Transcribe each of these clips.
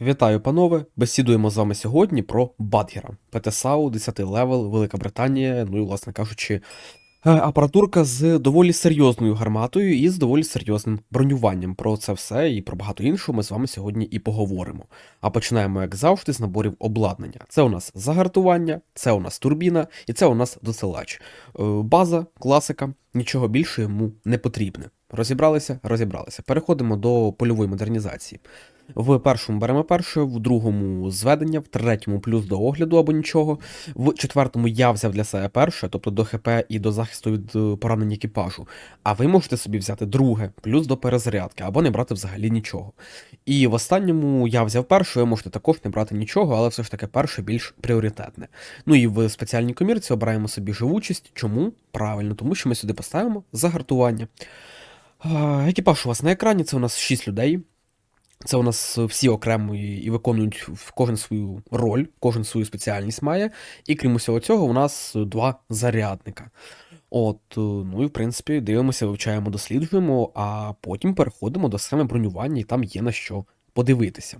Вітаю, панове! Бесідуємо з вами сьогодні про Бадгера. ПТСАУ, 10 левел, Велика Британія, ну і, власне кажучи, е, апаратурка з доволі серйозною гарматою і з доволі серйозним бронюванням. Про це все і про багато іншого ми з вами сьогодні і поговоримо. А починаємо, як завжди, з наборів обладнання. Це у нас загартування, це у нас турбіна і це у нас досилач. Е, База, класика, нічого більше йому не потрібне. Розібралися, розібралися. Переходимо до польової модернізації. В першому беремо перше, в другому зведення, в третьому плюс до огляду або нічого. В четвертому я взяв для себе перше, тобто до ХП і до захисту від е, поранень екіпажу. А ви можете собі взяти друге, плюс до перезарядки, або не брати взагалі нічого. І в останньому я взяв перше, ви можете також не брати нічого, але все ж таки перше більш пріоритетне. Ну і в спеціальній комірці обираємо собі живучість. Чому? Правильно, тому що ми сюди поставимо загартування. Екіпаж у вас на екрані, це у нас 6 людей. Це у нас всі окремо і виконують кожен свою роль, кожен свою спеціальність має. І крім усього цього, у нас два зарядника. От, е, ну і в принципі, дивимося, вивчаємо, досліджуємо, а потім переходимо до схеми бронювання, і там є на що подивитися.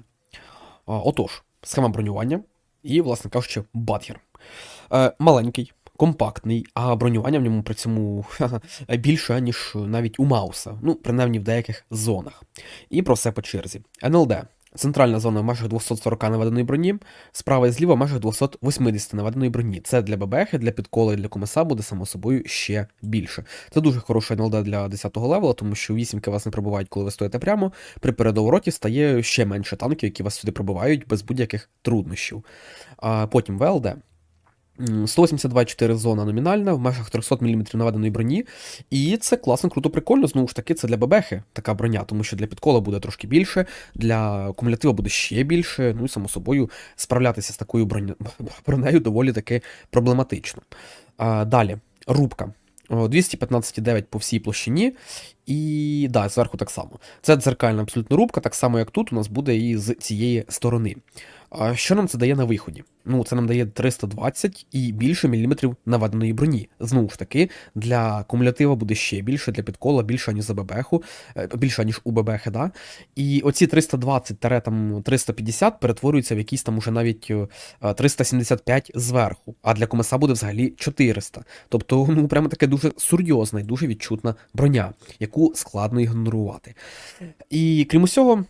Отож, схема бронювання і, власне кажучи, батгер. Е, Маленький, компактний, а бронювання в ньому при цьому більше, ніж навіть у Мауса, ну, принаймні в деяких зонах. І про все по черзі. НЛД. Центральна зона в межах 240 наведеної броні, справа і зліва в межах 280 наведеної броні. Це для ББХ, для підколи і для комеса буде само собою ще більше. Це дуже хороша НЛД для 10-го левела, тому що вісімки вас не пробувають, коли ви стоїте прямо. При передовороті стає ще менше танків, які вас сюди пробивають без будь-яких труднощів. А потім ВЛД. 182,4 зона номінальна в межах 300 мм наведеної броні. І це класно, круто, прикольно. Знову ж таки, це для бебехи така броня, тому що для підкола буде трошки більше, для кумулятива буде ще більше. Ну і само собою справлятися з такою броня... бронею доволі таки проблематично. А, Далі, рубка. 215,9 по всій площині, і да, зверху так само. Це дзеркальна абсолютно рубка, так само як тут у нас буде і з цієї сторони. Що нам це дає на виході? Ну, це нам дає 320 і більше міліметрів наведеної броні. Знову ж таки, для кумулятива буде ще більше, для підкола більше, ніж за ББХу, більше, ніж у ББХ, да? І оці 320-350 перетворюються в якісь там уже навіть 375 зверху, а для комеса буде взагалі 400. Тобто, ну, прямо таке дуже серйозна і дуже відчутна броня, яку складно ігнорувати. І крім усього,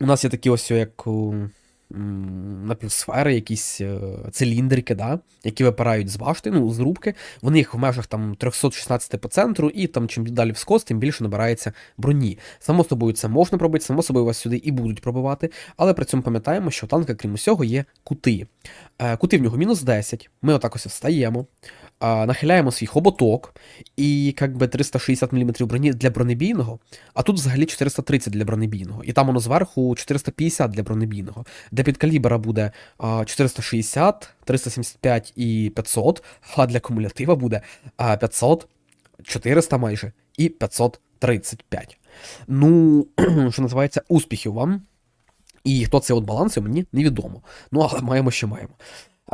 у нас є такі ось як напівсфери, якісь е, циліндрики, да, які випирають з башти, ну, з рубки. Вони їх в межах там 316 по центру, і там чим далі в тим більше набирається броні. Само собою це можна пробити, само собою вас сюди і будуть пробивати, але при цьому пам'ятаємо, що у танка, крім усього, є кути. Е, кути в нього мінус 10. Ми отак ось встаємо нахиляємо свій хоботок і як би 360 мм броні для бронебійного, а тут взагалі 430 для бронебійного. І там воно зверху 450 для бронебійного, де під калібра буде 460, 375 і 500, а для кумулятива буде 500, 400 майже і 535. Ну, що називається, успіхів вам. І хто це от балансує, мені невідомо. Ну, але маємо, що маємо.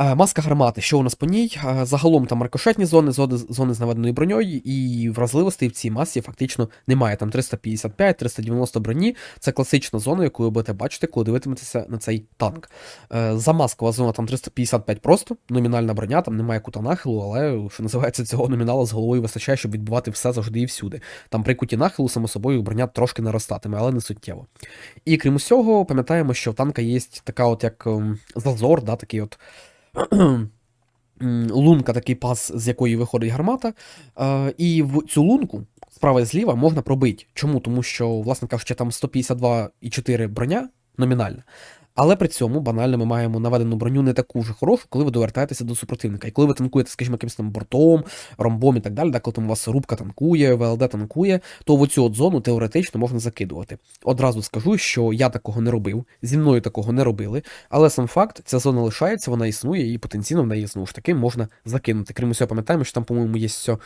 Е, маска гармати, що у нас по ній? Е, загалом там рикошетні зони, зони з наведеною броньою, і вразливостей в цій масі фактично немає. Там 355-390 броні. Це класична зона, яку ви будете бачити, коли дивитиметеся на цей танк. Е, замаскова зона там 355 просто, номінальна броня, там немає кута нахилу, але що називається цього номінала з головою вистачає, щоб відбивати все завжди і всюди. Там при куті нахилу, само собою, броня трошки наростатиме, але не суттєво. І крім усього, пам'ятаємо, що в танка є така, от як ем, зазор, да, такий от. лунка, такий пас, з якої виходить гармата. Е, і в цю лунку справа і зліва можна пробити. Чому? Тому що, власне кажучи, там 152,4 броня номінальна. Але при цьому банально ми маємо наведену броню не таку ж хорошу, коли ви довертаєтеся до супротивника. І коли ви танкуєте, скажімо, якимось там бортом, ромбом і так далі, коли там у вас рубка танкує, ВЛД танкує, то в цю от зону теоретично можна закидувати. Одразу скажу, що я такого не робив, зі мною такого не робили, але сам факт, ця зона лишається, вона існує, і потенційно в неї знову ж таки можна закинути. Крім усього, пам'ятаємо, що там, по-моєму, є все.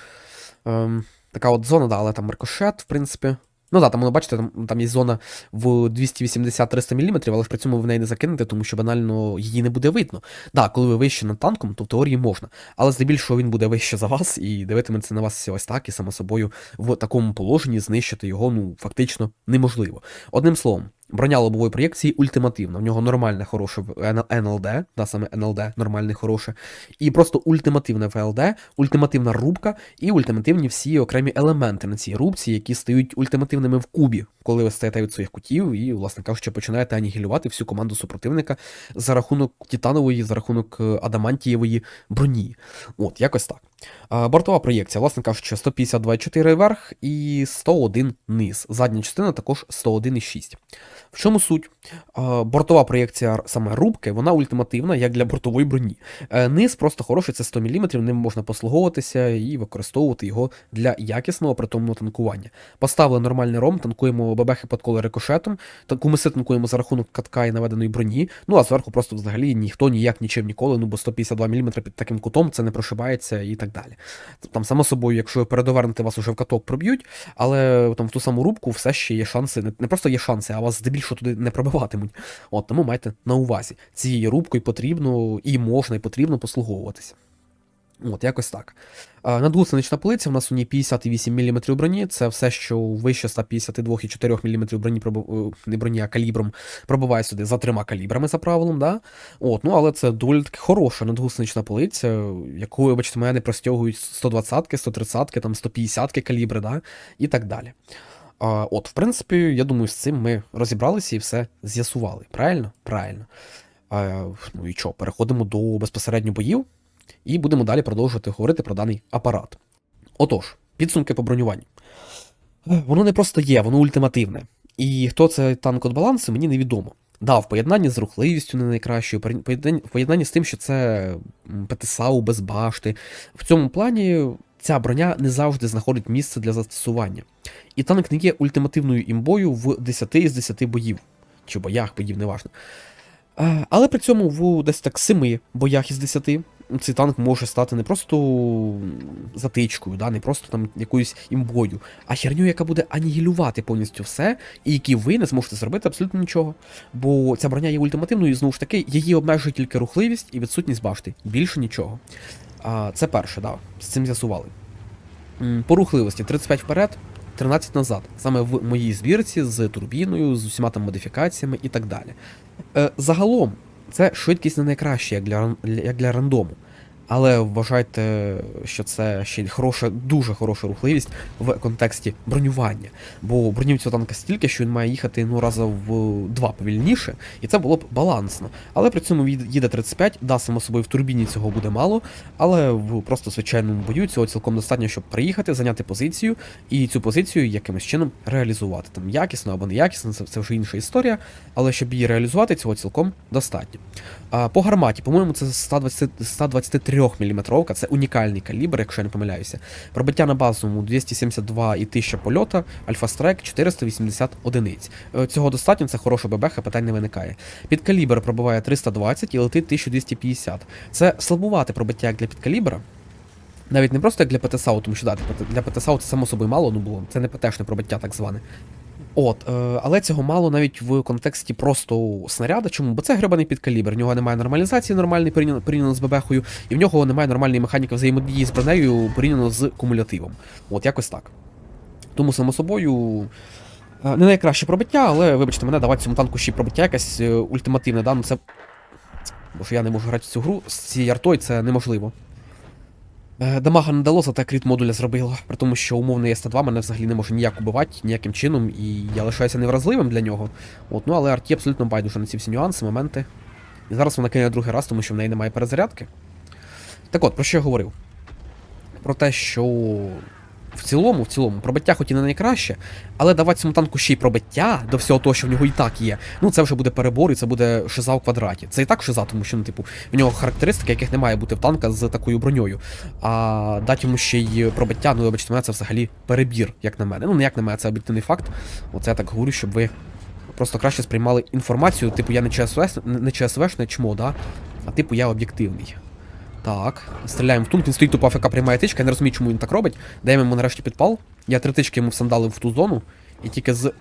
Ем, така от зона, да, але там рикошет, в принципі. Ну так, там, ви бачите, там там є зона в 280-300 мм, але ж при цьому в неї не закинете, тому що банально її не буде видно. Так, коли ви вище над танком, то в теорії можна. Але здебільшого він буде вище за вас і дивитиметься на вас ось так, і само собою в такому положенні знищити його ну, фактично неможливо. Одним словом, Броня лобової проєкції ультимативна. В нього нормальне, хороше НЛД, да, саме НЛД, нормальне, хороше. І просто ультимативне ВЛД, ультимативна рубка і ультимативні всі окремі елементи на цій рубці, які стають ультимативними в кубі, коли ви стаєте від своїх кутів і, власне кажучи, починаєте анігілювати всю команду супротивника за рахунок титанової, за рахунок е, адамантієвої броні. От, якось так. Бортова проєкція, власне кажучи, 152,4 верх і 101 низ. Задня частина також 101,6. В чому суть? Бортова проєкція саме рубки, вона ультимативна, як для бортової броні. Е, Низ просто хороший, це 100 мм, ним можна послуговуватися і використовувати його для якісного притомного танкування. Поставили нормальний ром, танкуємо бебехи під коло рикошетом, таку ми танкуємо за рахунок катка і наведеної броні. Ну а зверху просто взагалі ніхто ніяк нічим ніколи, ну бо 152 мм під таким кутом це не прошибається і так далі. Там, само собою, якщо передовернути вас уже в каток проб'ють, але там в ту саму рубку все ще є шанси, не, не просто є шанси, а вас здебільшого туди не пробиватимуть. От тому майте на увазі. Цією рубкою потрібно і можна, і потрібно послуговуватися. От, якось так. Надгусенична полиця, у нас у ній 58 мм броні, це все, що вище 152,4 мм броні, е, не броні, а калібром пробиває сюди за трьома калібрами за правилом, да? От, ну, але це доволі таки хороша надгусенична полиця, яку, вибачте, мене простягують 120-ки, 130-ки, там 150-ки калібри, да? і так далі. От, в принципі, я думаю, з цим ми розібралися і все з'ясували. Правильно? Правильно. Ну і що, переходимо до безпосередньо боїв і будемо далі продовжувати говорити про даний апарат. Отож, підсумки по бронюванню. Е, Воно не просто є, воно ультимативне. І хто це танк от балансу, мені невідомо. Да, в поєднанні з рухливістю не найкращою, в поєднанні- з тим, що це ПТСАУ без башти. В цьому плані ця броня не завжди знаходить місце для застосування. І танк не є ультимативною імбою в 10 із 10 боїв. Чи боях боїв, неважно. Е, Але при цьому в десь так 7 боях із 10 цей танк може стати не просто затичкою, да, не просто там якоюсь імбою, а херню, яка буде анігілювати повністю все, і які ви не зможете зробити абсолютно нічого. Бо ця броня є ультимативною, і знову ж таки, її обмежує тільки рухливість і відсутність башти. Більше нічого. А, це перше, да, з цим з'ясували. По рухливості 35 вперед, 13 назад. Саме в моїй збірці з турбіною, з усіма там модифікаціями і так далі. Е, загалом, це швидкість не найкраща, як для, як для рандому. Але вважайте, що це ще хороша, дуже хороша рухливість в контексті бронювання. Бо бронів цього танка стільки, що він має їхати ну раза в два повільніше, і це було б балансно. Але при цьому їде 35, да, само собою в турбіні цього буде мало, але в просто звичайному бою цього цілком достатньо, щоб приїхати, зайняти позицію і цю позицію якимось чином реалізувати. Там якісно або неякісно, це, це вже інша історія, але щоб її реалізувати, цього цілком достатньо. А, по гарматі, по-моєму, це 120, 123 мм, це унікальний калібр, якщо я не помиляюся. Пробиття на базовому 272 і 1000 польота, Альфа Страйк 480 одиниць. Е, Цього достатньо, це хороша ББХ, питань не виникає. Під калібр пробиває 320 і летить 1250. Це слабувате пробиття як для підкалібра. Навіть не просто як для ПТСАУ, тому що да, для ПТСАУ це само собою мало, ну було, це не ПТшне пробиття так зване. От, е, але цього мало навіть в контексті просто снаряда. Чому? Бо це гребаний підкалібр. В нього немає нормалізації нормальної порівняно, з бебехою, і в нього немає нормальної механіки взаємодії з бронею порівняно з кумулятивом. От якось так. Тому, само собою, е, не найкраще пробиття, але вибачте мене, давати цьому танку ще пробиття якесь е, ультимативне, да? ну це. Бо що я не можу грати в цю гру з цією артою, це неможливо. Е, Дамага не дало, зате кріт модуля зробило, при тому, що умовний С-2 мене взагалі не може ніяк убивати, ніяким чином, і я лишаюся невразливим для нього. От, ну але арті абсолютно байдуже на ці всі нюанси, моменти. І зараз вона кине другий раз, тому що в неї немає перезарядки. Так от, про що я говорив? Про те, що в цілому, в цілому, пробиття хоч і не найкраще, але давати цьому танку ще й пробиття до всього того, що в нього і так є. Ну це вже буде перебор, і це буде шиза в квадраті. Це і так шиза, тому що, ну, типу, в нього характеристики, яких не має бути в танка з такою броньою. А дати йому ще й пробиття, ну вибачте, мене це взагалі перебір, як на мене. Ну, не як на мене, це об'єктивний факт. Оце я так говорю, щоб ви просто краще сприймали інформацію. Типу, я не ЧСВ, не ЧСВшне чмо, да? А типу я об'єктивний. Так, стріляємо в тунк, він стоїть тупо АФК приймає тичка, я не розумію, чому він так робить. Даємо йому нарешті підпал. Я три тички йому всандалив в ту зону, і тільки з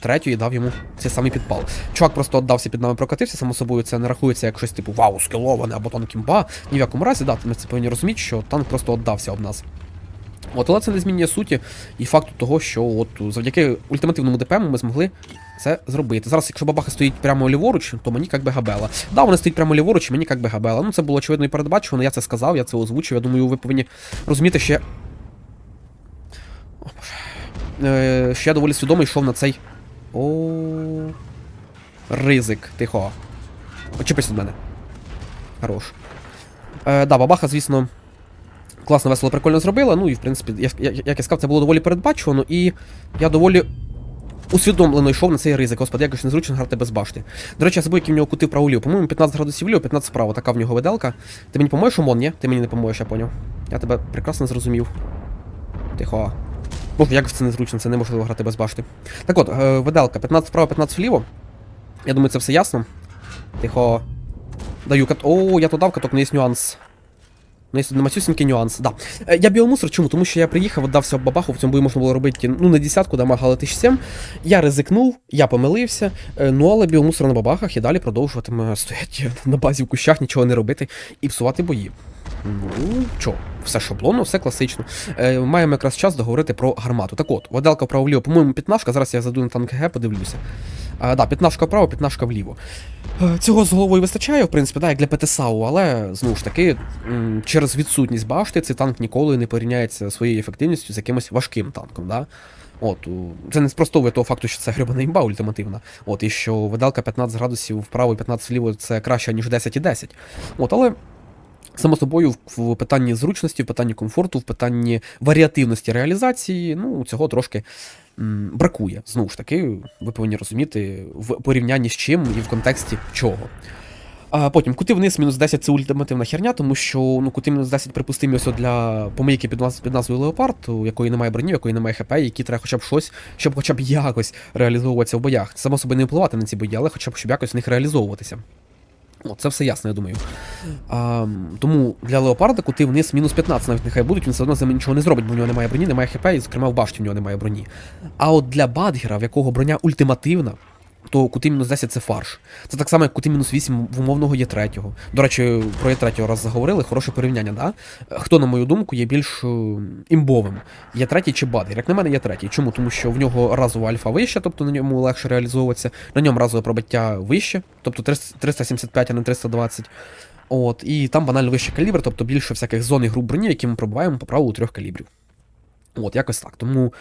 третьої дав йому цей самий підпал. Чувак просто віддався під нами прокатився, само собою це не рахується як щось типу вау, скіловане або танк імба. Ні в якому разі, да, ми це повинні розуміти, що танк просто віддався об нас. От, але це не змінює суті і факту того, що от завдяки ультимативному ДПМу ми змогли це зробити. Зараз, якщо бабаха стоїть прямо ліворуч, то мені як би габела. Да, вона стоїть прямо ліворуч, мені як би габела. Ну, це було очевидно і передбачувано, я це сказав, я це озвучив. Я думаю, ви повинні розуміти, що я. О, Боже. Е, що я доволі свідомо йшов на цей. О. Ризик, тихо. Очіпись від мене. Хорош. Е, да, бабаха, звісно, класно, весело, прикольно зробила. Ну і в принципі, як я сказав, це було доволі передбачувано, і я доволі усвідомлено йшов на цей ризик. Господи, як ж незручно грати без башти. До речі, я забув, які в нього кути вправо-ліво. По-моєму, 15 градусів вліво, 15 вправо. Така в нього виделка. Ти мені поможеш, Омон, ні? Ти мені не поможеш, я поняв. Я тебе прекрасно зрозумів. Тихо. Боже, як це незручно, це неможливо грати без башти. Так от, е, виделка, 15 вправо, 15 вліво. Я думаю, це все ясно. Тихо. Даю кат. О, я то дав каток, не є нюанс. Ну, є намацюсінький нюанс, да. Е, Я біомусор, чому? Тому що я приїхав, віддався бабаху, в цьому бою можна було робити, ну, не десятку, дамага, але 1007. Я ризикнув, я помилився, е, ну але біомусор на бабахах і далі продовжуватиме стояти на базі в кущах, нічого не робити і псувати бої. Ну, чо, все шаблонно, все класично. Е, маємо якраз час договорити про гармату. Так от, воделка вправо-вліво, по-моєму, п'ятнашка, зараз я заду на танк ГГ, подивлюся. А, да, п'ятнашка вправо, п'ятнашка вліво. Е, Цього з головою вистачає, в принципі, да, як для ПТСАУ, але знову ж таки, через відсутність башти цей танк ніколи не порівняється своєю ефективністю з якимось важким танком. Да? От, це не спростовує того факту, що це гребана імба ультимативна. От, і що видалка 15 градусів вправо і 15 вліво це краще, ніж 10 і 10. От, але. Само собою, в, питанні зручності, в питанні комфорту, в питанні варіативності реалізації, ну, цього трошки м, бракує. Знову ж таки, ви повинні розуміти в порівнянні з чим і в контексті чого. А потім кути вниз мінус 10 це ультимативна херня, тому що ну, кути мінус 10 припустимі ось для помийки під, наз- під назвою Леопард, у якої немає броні, у якої немає ХП, які треба хоча б щось, щоб хоча б якось реалізовуватися в боях. Само собою не впливати на ці бої, але хоча б щоб якось в них реалізовуватися. О, це все ясно, я думаю. А, тому для леопарда кути вниз мінус 15 навіть нехай будуть, він все одно з ними нічого не зробить, бо в нього немає броні, немає хп, і, зокрема, в башті в нього немає броні. А от для Бадгера, в якого броня ультимативна, то кути мінус 10 це фарш. Це так само, як кути мінус 8 в умовного є третього. До речі, про є третього раз заговорили, хороше порівняння, да? Хто, на мою думку, є більш е, імбовим? Є третій чи Бадгер? Як на мене, є третій. Чому? Тому що в нього разова альфа вища, тобто на ньому легше реалізовуватися, на ньому разове пробиття вище, тобто 375, а не 320. От, і там банально вищий калібр, тобто більше всяких зон і груп броні, які ми пробуваємо по правилу трьох калібрів. От, якось так. Тому,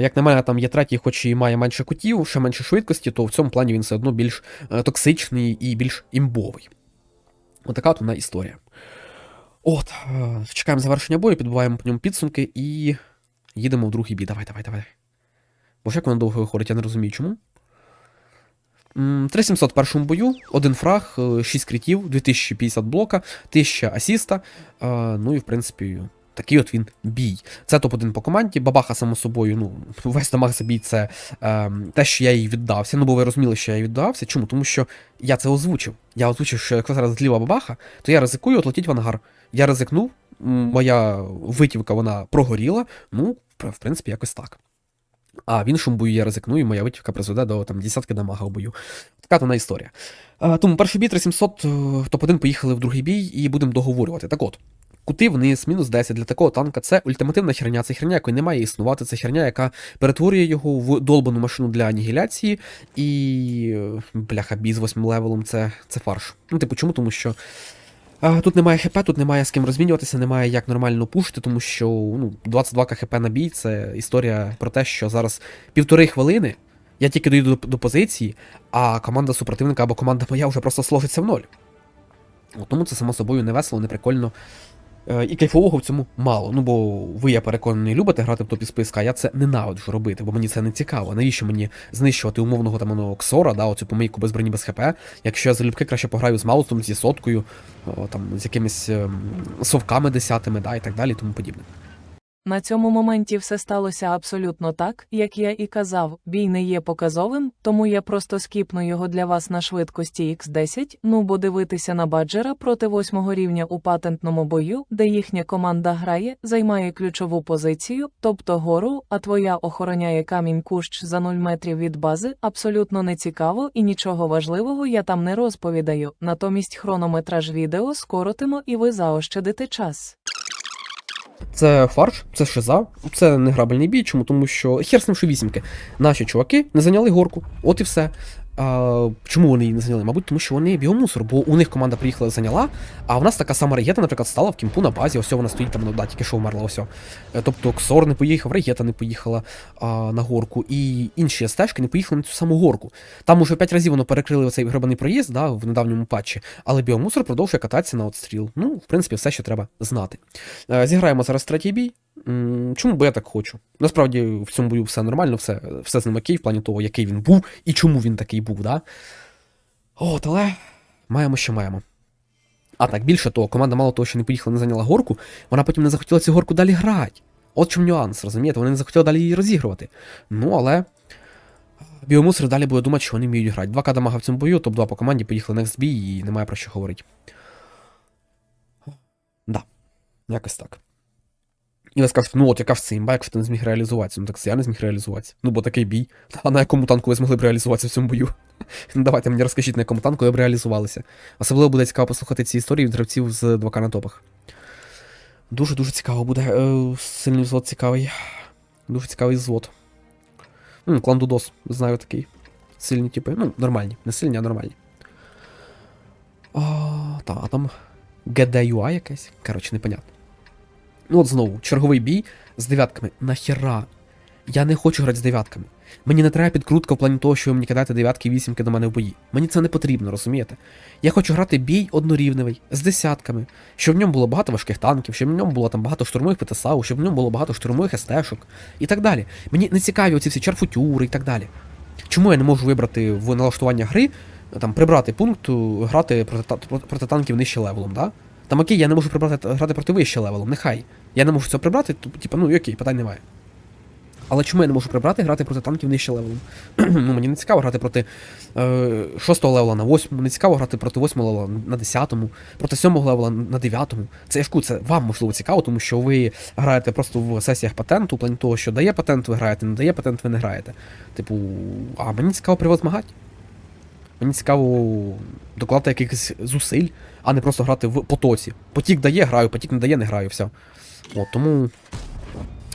як на мене, там є третій, хоч і має менше кутів, ще менше швидкості, то в цьому плані він все одно більш е, токсичний і більш імбовий. Отака от вона історія. От, е, чекаємо завершення бою, підбиваємо по ньому підсумки і їдемо в другий бій. Давай, давай, давай. Бо ж як воно довго виходить, я не розумію чому. 3700 в першому бою, один фраг, 6 критів, 2050 блока, 1000 асіста. е, Ну і в принципі, такий от він бій. Це топ-1 по команді. Бабаха, само собою, ну, весь дамаг за бій це е, те, що я їй віддався. Ну, бо ви розуміли, що я їй віддався. Чому? Тому що я це озвучив. Я озвучив, що якщо зараз зліва бабаха, то я ризикую отлетіть в ангар. Я ризикнув, моя витівка вона прогоріла. Ну, в принципі, якось так. А в іншому бою я ризикну, і моя витівка призведе до там десятки дамага в бою. Така то вона історія. А, тому перший бій 3700, е, топ-1 поїхали в другий бій і будемо договорювати. Так от, кути вниз, мінус 10 для такого танка це ультимативна херня, це херня, якої не має існувати, це херня, яка перетворює його в долбану машину для анігіляції. І. Бляха, бій з 8 левелом це, це фарш. Ну, типу, чому? Тому що. Тут немає хп, тут немає з ким розмінюватися, немає як нормально пушити, тому що ну, 22 хп на бій це історія про те, що зараз півтори хвилини я тільки дойду до, до позиції, а команда супротивника або команда моя вже просто сложиться в ноль. Тому це само собою не весело, не прикольно. Е, І кайфового в цьому мало. Ну бо ви, я переконаний, любите грати в топі списка, а я це ненавиджу робити, бо мені це не цікаво. Навіщо мені знищувати умовного там ксора, да, оцю помийку без броні без хп, якщо я залюбки краще пограю з маусом, зі соткою, о, там, з якимись ем, совками десятими, да, і так далі, тому подібне. На цьому моменті все сталося абсолютно так, як я і казав. Бій не є показовим, тому я просто скіпну його для вас на швидкості X10, ну бо дивитися на баджера проти восьмого рівня у патентному бою, де їхня команда грає, займає ключову позицію, тобто гору, а твоя охороняє камінь кущ за 0 метрів від бази, абсолютно не цікаво і нічого важливого я там не розповідаю. Натомість хронометраж відео скоротимо і ви заощадите час. Це фарш, це шиза, це не грабельний бій. Чому? Тому що хер з ним, що вісімки. Наші чуваки не зайняли горку. От і все. А, чому вони її не зайняли? Мабуть, тому що вони біомусор, бо у них команда приїхала зайняла, а в нас така сама регета, наприклад, стала в кімпу на базі, ось вона стоїть там, ну да, тільки що вмерла, ось. Е, Тобто Ксор не поїхав, регета не поїхала а, на горку, і інші стежки не поїхали на цю саму горку. Там уже п'ять разів воно перекрили оцей гребаний проїзд да, в недавньому патчі, але біомусор продовжує кататися на отстріл. Ну, в принципі, все, що треба знати. Е, Зіграємо зараз третій бій. Чому бо я так хочу? Насправді в цьому бою все нормально, все, все з ним окей, в плані того, який він був і чому він такий був, да? От, але маємо, що маємо. А так, більше того, команда мало того, що не поїхала, не зайняла горку, вона потім не захотіла цю горку далі грати. От чому нюанс, розумієте? Вони не захотіли далі її розігрувати. Ну, але. Біомусор далі буде думати, що вони вміють грати. Два кадамага в цьому бою, топ-2 по команді поїхали next бій і немає про що говорити. Да, якось так. І ви скажете, ну от яка ж це імба, якщо ти не зміг реалізуватися. Ну так це я не зміг реалізуватися. Ну бо такий бій. А на якому танку ви змогли б реалізуватися в цьому бою? Ну давайте мені розкажіть, на якому танку ви б реалізувалися. Особливо буде цікаво послухати ці історії від гравців з 2К на топах. Дуже-дуже цікаво буде. Е, сильний взвод цікавий. Дуже цікавий взвод. М, клан Дудос, знаю такий. Сильні типи. Ну, нормальні. Не сильні, а нормальні. А, та, а там GDUI якесь. Коротше, непонятно. Ну от знову, черговий бій з дев'ятками. Нахера? Я не хочу грати з дев'ятками. Мені не треба підкрутка в плані того, що ви мені кидаєте дев'ятки і вісімки до мене в бої. Мені це не потрібно, розумієте? Я хочу грати бій однорівневий, з десятками, щоб в ньому було багато важких танків, щоб в ньому було там багато штурмових ПТСАУ, щоб в ньому було багато штурмових СТ-шок і так далі. Мені не цікаві оці всі чарфутюри і так далі. Чому я не можу вибрати в налаштування гри, там, прибрати пункт, грати проти, проти, проти танків нижче левелом, да? Там окей, я не можу прибрати грати проти вище левелом, нехай. Я не можу цього прибрати, то, типу, ну окей, питань немає. Але чому я не можу прибрати грати проти танків нижче левелом? ну, мені не цікаво грати проти е, 6 левела на 8, не цікаво грати проти 8 левела на 10, проти 7 левела на 9. Це я це вам можливо цікаво, тому що ви граєте просто в сесіях патенту, в плані того, що дає патент, ви граєте, не дає патент, ви не граєте. Типу, а мені цікаво превозмагати. Мені цікаво докладати якихось зусиль, а не просто грати в потоці. Потік дає, граю, потік не дає, не граю, все. От тому.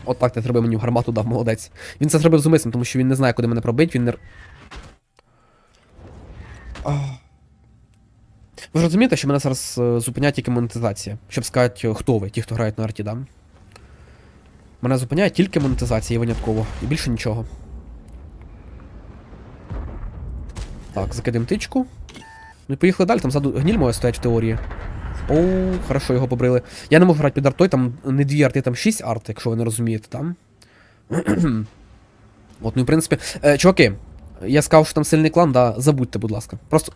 От так не треба мені в гармату дав, молодець. Він це зробив з умислом, тому що він не знає, куди мене пробить, він не. Ви ж розумієте, що мене зараз е, зупиняє тільки монетизація. Щоб сказати, е, хто ви, ті, хто грають на арті, да? Мене зупиняє тільки монетизація і винятково. І більше нічого. Так, закидаємо тичку. Ну і поїхали далі, там ззаду гніль моя стоять в теорії. О, хорошо, його побрили. Я не можу грати під артою, там не дві арти, там шість арт, якщо ви не розумієте, там. От, ну в принципі. Е, чуваки, я сказав, що там сильний клан, да, забудьте, будь ласка. Просто.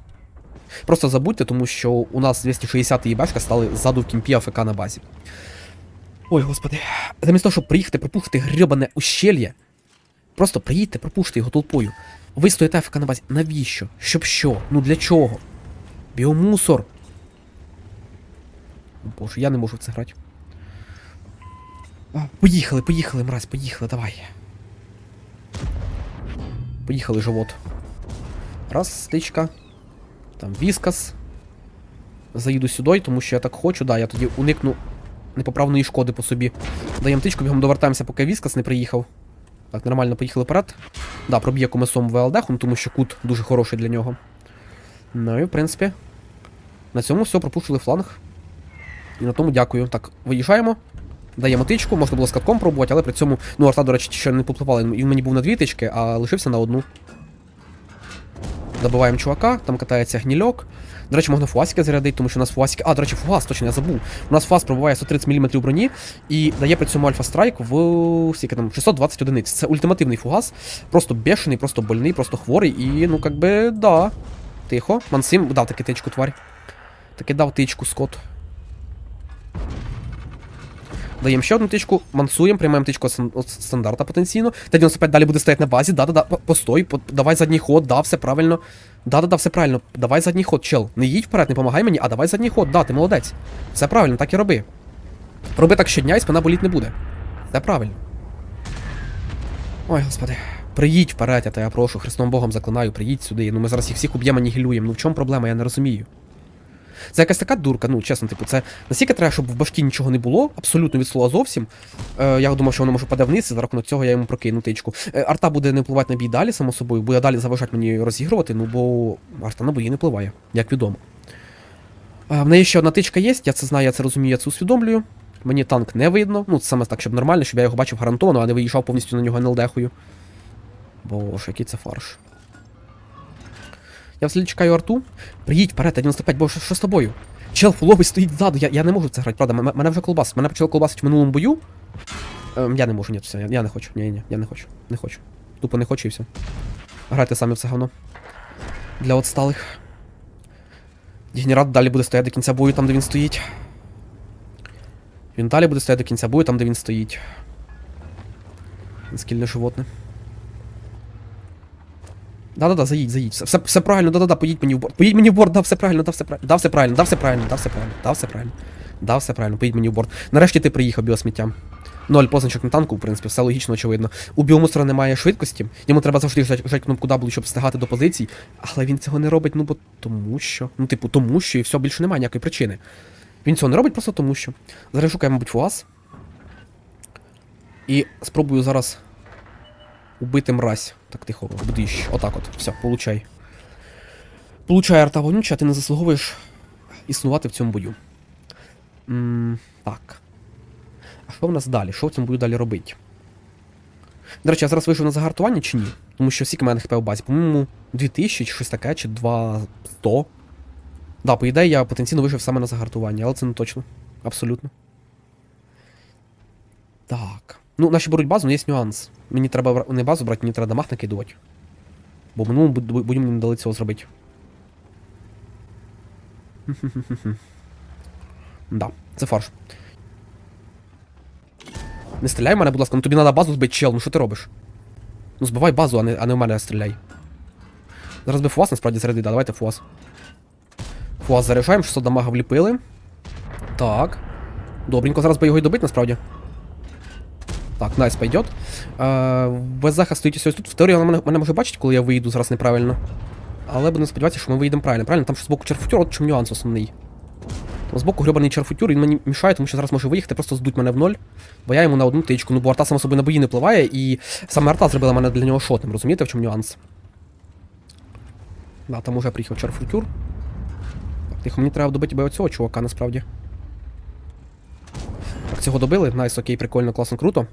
Просто забудьте, тому що у нас 260 єбешка стали ззаду в кімпі АФК на базі. Ой, господи. Замість того, щоб приїхати, пропушити гребане ущельє. Просто приїдьте, пропуште його толпою. Ви стоїте АФК на базі. Навіщо? Щоб що? Ну для чого? Біомусор. Боже, я не можу в це грати. Поїхали, поїхали, мразь, поїхали, давай. Поїхали, живот. Раз, стичка. Там віскас. Заїду сюди, тому що я так хочу, да, я тоді уникну непоправної шкоди по собі. Даємо тичку, бігом довертаємося, поки віскас не приїхав. Так, нормально поїхали вперед. Да, проб'є комесом ВЛД, тому що кут дуже хороший для нього. Ну і в принципі. На цьому все, пропушили фланг. І на тому дякую. Так, виїжджаємо. Даємо тичку, можна було з катком пробувати, але при цьому. Ну, арта, до речі, ще не попливала. Він мені був на дві тички, а лишився на одну. Добиваємо чувака, там катається гнільок. До речі, можна фуасики зарядити, тому що у нас фуасики. А, до речі, фугас, точно я забув. У нас фугас пробиває 130 мм броні і дає при цьому альфа-страйк в скільки там 620 одиниць. Це ультимативний фугас. Просто бешений, просто больний, просто хворий. І, ну, как би, да. Тихо. Мансим дав таки тичку, тварь. Таки дав тичку, скот. Даємо ще одну тичку, мансуємо, приймаємо тичку стандарта потенційно. Т-95 далі буде стояти на базі. Да-да-да, постой, по- давай задній ход, да, все правильно. Да-да-да, все правильно. Давай задній ход, чел. Не їдь вперед, не помагай мені, а давай задній ход, да, ти молодець. Все правильно, так і роби. Роби так щодня і спина боліть не буде. Все правильно. Ой, господи. Приїдь вперед, я тебе прошу, Христом Богом заклинаю, приїдь сюди. Ну ми зараз їх всіх уб'ємо, анігілюємо. Ну в чому проблема, я не розумію. Це якась така дурка, ну чесно, типу, це настільки треба, щоб в башті нічого не було, абсолютно від слова зовсім. Е, я думав, що воно може паде вниз, і за рахунок цього я йому прокину тичку. Е, арта буде не впливати на бій далі, само собою, буде далі заважати мені розігрувати, ну бо арта на бої не впливає, як відомо. Е, в неї ще одна тичка є, я це знаю, я це розумію, я це усвідомлюю. Мені танк не видно, ну це саме так, щоб нормально, щоб я його бачив гарантовано, а не виїжджав повністю на нього НЛДхою. Боже, який це фарш. Я вслід чекаю арту. Приїдь вперед, 95, бо що, з тобою? Чел фуловий стоїть ззаду, я, я не можу це грати, правда, м- мене вже колбасить, мене почало колбасить в минулому бою. Ем, я не можу, ні, все, я, я не хочу, ні, ні, я не хочу, не хочу. Тупо не хочу і все. Грайте самі в це говно. Для отсталих. Дегенерат далі буде стояти до кінця бою, там, де він стоїть. Він далі буде стояти до кінця бою, там, де він стоїть. Скільне животне. Да-да-да, заїдь, заїдь. Все, все, правильно, да-да-да, поїдь мені в борт. Поїдь мені в борт, да, все правильно, да, все правильно, да, все правильно, да, все правильно, да, все правильно, да, все правильно. Да, все правильно, поїдь мені в борт. Нарешті ти приїхав біосміттям. Ноль позначок на танку, в принципі, все логічно, очевидно. У біомусора немає швидкості, йому треба завжди жати кнопку W, щоб встигати до позицій, але він цього не робить, ну бо тому що. Ну, типу, тому що і все, більше немає ніякої причини. Він цього не робить просто тому що. Зараз шукаю, мабуть, фуаз. І спробую зараз убити мразь. Так тихо, бдищ. Отак от. Все, получай. Получай арта вонюча, ти не заслуговуєш існувати в цьому бою. м так. А що в нас далі? Що в цьому бою далі робить? До речі, я зараз вийшов на загартування чи ні? Тому що скільки мене хп в базі? По-моєму, 2000 чи щось таке, чи 2100. Да, по ідеї, я потенційно вийшов саме на загартування, але це не точно. Абсолютно. Так. Ну, наші беруть базу, але є нюанс. Мені треба не базу брати, мені треба дамаг накидувати. Бо минулому бу- бою мені не дали цього зробити. Да, це фарш. Не стріляй в мене, будь ласка, ну тобі треба базу збити, чел, ну що ти робиш? Ну збивай базу, а не, а не в мене стріляй. Зараз би фуас насправді заряди, да, давайте фуас. Фуас заряджаємо, 600 дамага вліпили. Так. Добренько, зараз би його і добити насправді. Так, найс пойдет. Е, Везеха стоїть ось тут. В теорії вона мене, може бачити, коли я вийду зараз неправильно. Але будемо сподіватися, що ми вийдемо правильно. Правильно, там що з боку черфутюр, от чому нюанс основний. Там з боку гребаний черфутюр, він мені мішає, тому що зараз може виїхати, просто здуть мене в ноль. Бо я йому на одну тичку. Ну, бо арта сама собою на бої не впливає, і саме арта зробила мене для нього шотним, розумієте, в чому нюанс? Да, там уже приїхав черфутюр. Так, тихо, мені треба добити би оцього чувака, насправді. Так, цього добили. Найс, окей, прикольно, класно, круто.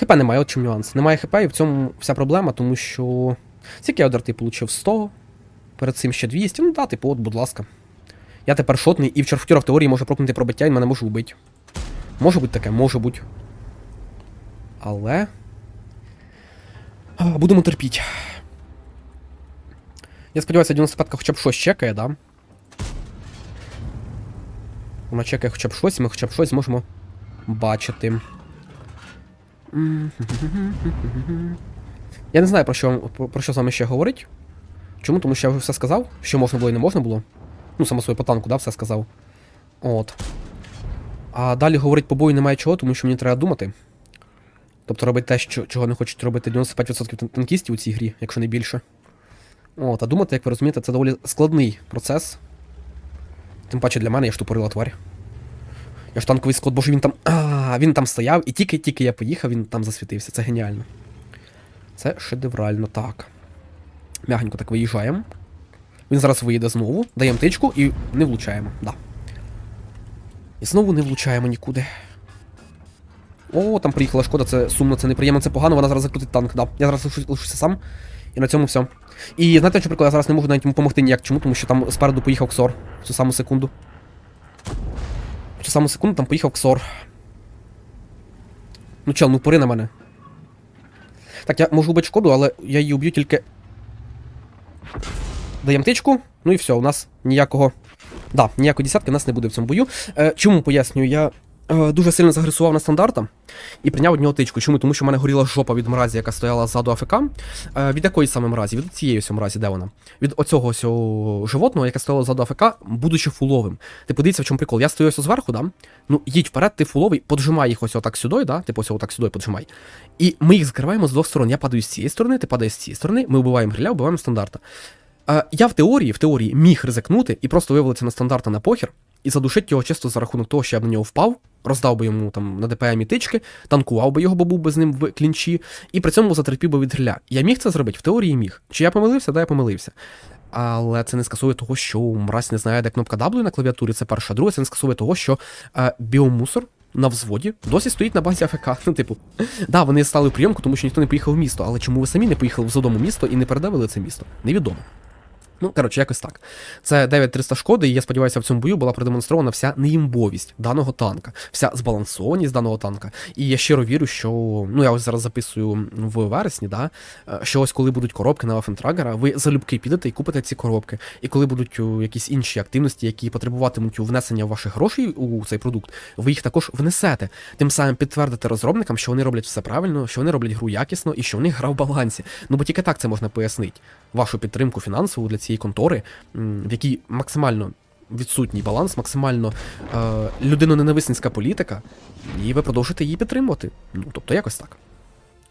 ХП немає, от чим нюанс. Немає ХП, і в цьому вся проблема, тому що. Скільки я ти получив 100, перед цим ще 200. Ну да, типу, от, будь ласка. Я тепер шотний, і в черфутюра в теорії може прокнути пробиття, він мене може вбити. Може бути таке, може бути. Але. Будемо терпіти. Я сподіваюся, 95-ка хоча б щось чекає, да? Вона чекає хоча б щось, і ми хоча б щось зможемо бачити. Я не знаю, про що, про, що з вами ще говорить. Чому? Тому що я вже все сказав, що можна було і не можна було. Ну, само собою по танку, да, все сказав. От. А далі говорить по бою немає чого, тому що мені треба думати. Тобто робити те, що, чого не хочуть робити 95% танкістів у цій грі, якщо не більше. От, а думати, як ви розумієте, це доволі складний процес. Тим паче для мене я ж тупорила тварь. Ж танковий склад, боже, він там. А, він там стояв, і тільки-тільки я поїхав, він там засвітився. Це геніально. Це шедеврально, так. Мягенько так виїжджаємо. Він зараз виїде знову, даємо тичку і не влучаємо, да. І знову не влучаємо нікуди. О, там приїхала шкода, це сумно, це неприємно, це погано, вона зараз закрутить танк, да. Я зараз лишу- сам. І на цьому все. І знаєте, що прикол, я зараз не можу навіть йому допомогти ніяк чому, тому що там спереду поїхав Ксор в цю саму секунду. В ту саму секунду там поїхав Ксор. Ну чел, ну пори на мене. Так, я можу убити шкоду, але я її уб'ю тільки. Даємо тичку, ну і все, у нас ніякого. Да, ніякої десятки у нас не буде в цьому бою. Е, чому пояснюю? Я дуже сильно загресував на стандарта і прийняв від нього тичку. Чому? Тому що в мене горіла жопа від мразі, яка стояла ззаду АФК. Е, від якої саме мразі? Від цієї ось мразі, де вона? Від оцього ось животного, яке стояло ззаду АФК, будучи фуловим. Ти подивіться, в чому прикол. Я стою ось зверху, да? Ну, їдь вперед, ти фуловий, поджимай їх ось отак сюди, да? Типу ось отак сюди поджимай. І ми їх закриваємо з двох сторон. Я падаю з цієї сторони, ти падаєш з цієї сторони, ми вбиваємо гриля, вбиваємо стандарта. Е, я в теорії, в теорії міг ризикнути і просто вивалитися на стандарта на похер і задушити його чисто за рахунок того, що я б на нього впав, роздав би йому там на ДПМ і тички, танкував би його, бо був би з ним в клінчі, і при цьому затерпів би від гриля. Я міг це зробити? В теорії міг. Чи я помилився? Да, я помилився. Але це не скасує того, що мразь не знає, де кнопка W на клавіатурі, це перше. Друге, це не скасує того, що е, біомусор на взводі досі стоїть на базі АФК. Ну, типу, да, вони стали в прийомку, тому що ніхто не поїхав в місто. Але чому ви самі не поїхали в задому місто і не передавили це місто? Невідомо. Ну, коротше, якось так. Це 9300 шкоди, і я сподіваюся, в цьому бою була продемонстрована вся неімбовість даного танка, вся збалансованість даного танка. І я щиро вірю, що ну я ось зараз записую в вересні, да, е, що ось коли будуть коробки на Вафентрагера, ви залюбки підете і купите ці коробки. І коли будуть якісь інші активності, які потребуватимуть внесення ваших грошей у цей продукт, ви їх також внесете. Тим самим підтвердите розробникам, що вони роблять все правильно, що вони роблять гру якісно і що в них гра в балансі. Ну бо тільки так це можна пояснити. Вашу підтримку фінансову для цієї контори, в якій максимально відсутній баланс, максимально е, людиноненависницька політика, і ви продовжите її підтримувати. Ну, тобто якось так.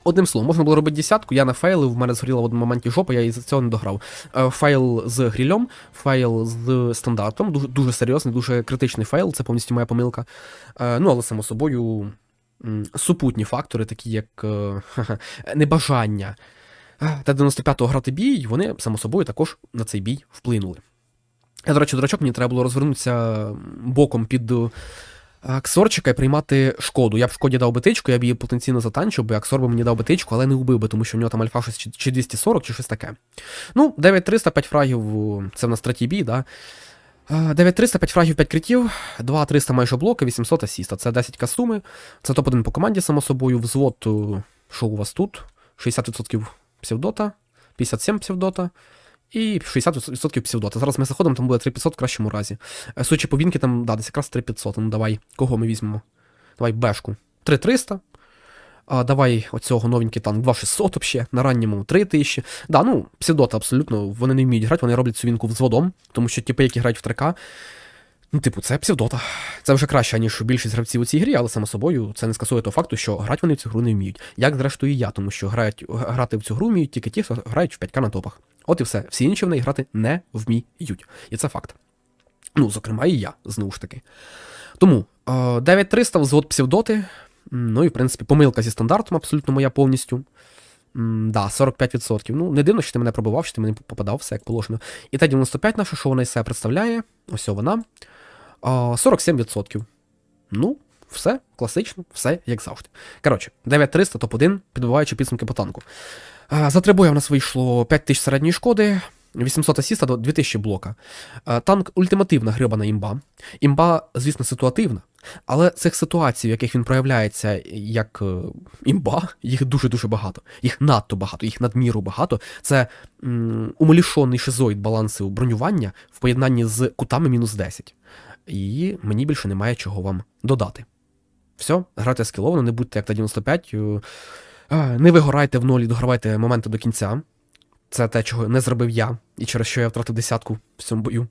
Одним словом, можна було робити десятку, я нафейлив, в мене згоріла в одному моменті жопа, я із цього не дограв. Е, Файл з грільом, файл з стандартом, дуже, дуже серйозний, дуже критичний файл, це повністю моя помилка. Е, Ну, але само собою, супутні фактори, такі як е, небажання та 95-го грати бій, вони, само собою, також на цей бій вплинули. Я, до речі, дурачок, мені треба було розвернутися боком під е, Аксорчика і приймати шкоду. Я б шкоді дав битичку, я б її потенційно затанчив, би Аксор би мені дав битичку, але не убив би, тому що у нього там альфа щось чи- чи 240, чи щось таке. Ну, 9300, 5 фрагів, це в нас третій бій, да? Е, 9300, 5 фрагів, 5 критів, 2300 майже блоки, 800 асіста. Це 10 кастуми. Це топ-1 по команді, само собою. Взвод, що у вас тут? 60% псевдота, 57 псевдота. І 60% псевдота. Зараз ми заходимо, там буде 3500 в кращому разі. Е, Судячи по вінки, там, да, десь якраз 3500. Ну давай, кого ми візьмемо? Давай бешку. 3300. А, давай оцього новенький танк 2600 ще, на ранньому 3000. Да, ну, псевдота абсолютно, вони не вміють грати, вони роблять цю вінку взводом, тому що типи, які грають в 3К, ну, типу, це псевдота. Це вже краще, ніж більшість гравців у цій грі, але само собою це не скасує того факту, що грати вони в цю гру не вміють. Як зрештою і я, тому що грають, грати в цю гру вміють тільки ті, хто грають в 5К на топах. От і все. Всі інші в неї грати не вміють. І це факт. Ну, зокрема, і я, знову ж таки. Тому е, 9300 взвод псевдоти. Ну і, в принципі, помилка зі стандартом абсолютно моя повністю. Да, 45%. Ну, не дивно, що ти мене пробивав, що ти мене попадав, все як положено. І та 95 наша, що вона із себе представляє. Ось вона. А, 47%. Ну, все класично, все як завжди. Коротше, 9300 топ-1, підбиваючи підсумки по танку. За три бої в нас вийшло 5000 середньої шкоди, 800 асіста до 2000 блока. Танк ультимативна грибана імба. Імба, звісно, ситуативна, але цих ситуацій, в яких він проявляється як е, імба, їх дуже-дуже багато. Їх надто багато, їх надміру багато. Це м, умалішений шизоїд балансу бронювання в поєднанні з кутами мінус 10. І мені більше немає чого вам додати. Все, грайте скіловано, не будьте як та 95. е, е, Не вигорайте в нолі, догравайте моменти до кінця. Це те, чого не зробив я, і через що я втратив десятку в цьому бою.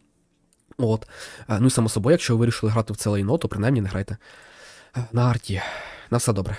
От. Ну і само собою, якщо ви вирішили грати в це лайно, то принаймні не грайте на арті. На все добре.